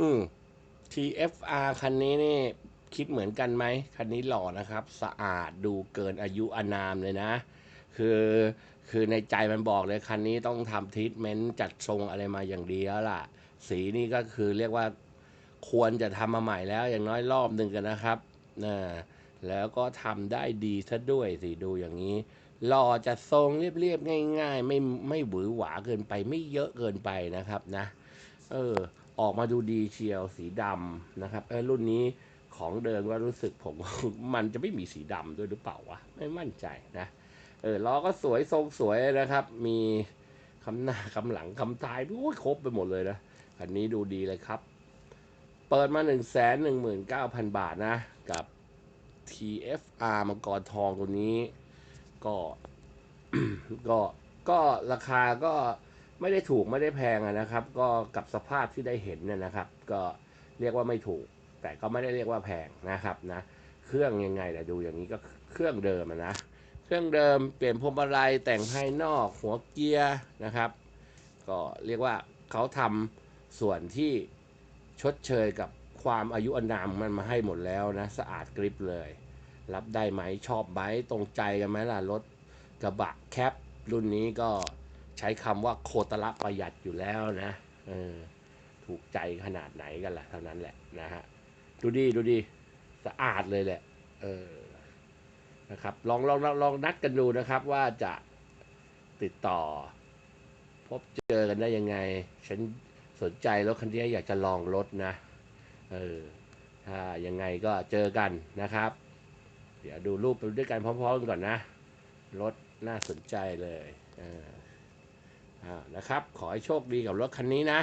อืม TFR คันนี้นี่คิดเหมือนกันไหม คันนี้หล่อนะครับ สะอาดดูเกินอายุอานามเลยนะ คือคือในใจมันบอกเลย คันนี้ต้องทำทรีทเมนต์จัดทรงอะไรมาอย่างดีแล้วล่ะ สีนี่ก็คือเรียกว่าควรจะทำมาใหม่แล้วอย่างน้อยรอบหนึ่งกันนะครับนะแล้วก็ทำได้ดีซะด้วยสิดูอย่างนี้หล่อจะทรงเรียบๆง่าย ๆ ไม่ไม่หวือหวาเกินไปไม่เยอะเกินไปนะครับนะ เออ ออกมาดูดีเชียวสีดำนะครับเออรุ่นนี้ของเดิมว่ารู้สึกผมมันจะไม่มีสีดำด้วยหรือเปล่าวะ ไม่มั่นใจนะเออล้อก็สวยทรงสวยนะครับ มีคำหน้าคำหลังคำท้ายโอ้ยครบไปหมดเลยนะคันนี้ดูดีเลยครับ เปิดมา1นึ่งแสนหนึ่งหมื่นเก้าพันบาทนะ กับ TFR มังกรทองตัวนี้ ก็ก็ก็ราคาก็ ไม่ได้ถูกไม่ได้แพงอะนะครับ ก็กับสภาพที่ได้เห็นเนี่ยนะครับ ก็เรียกว่าไม่ถูก แต่ก็ไม่ได้เรียกว่าแพงนะครับนะเครื่องยังไงแต่ดูอย่างนี้ก็เครื่องเดิมนะเครื่องเดิมเปลี่ยนพวงมาลัยแต่งภายนอกหัวเกียร์นะครับ ก็เรียกว่าเขาทำส่วนที่ชดเชยกับความอายุอนามมันมาให้หมดแล้วนะสะอาดกริบเลย รับได้ไหมชอบไหมตรงใจกันไหมล่ะรถกระบะแคปรุ่นนี้ก็ ใช้คำว่าโคตรละประหยัดอยู่แล้วนะเออถูกใจขนาดไหนกันล่ะเท่านั้นแหละนะฮะดูดีดูดีสะอาดเลยแหละเออนะครับลองลองลองลองนัดกันดูนะครับว่าจะติดต่อ พบเจอกันได้ยังไง ฉันสนใจรถคันนี้อยากจะลองรถนะเออถ้ายังไงก็เจอกันนะครับ เดี๋ยวดูรูปไปด้วยกันพร้อมๆกันก่อนนะ รถน่าสนใจเลยเอออ่า นะครับ ขอให้โชคดีกับรถคันนี้นะ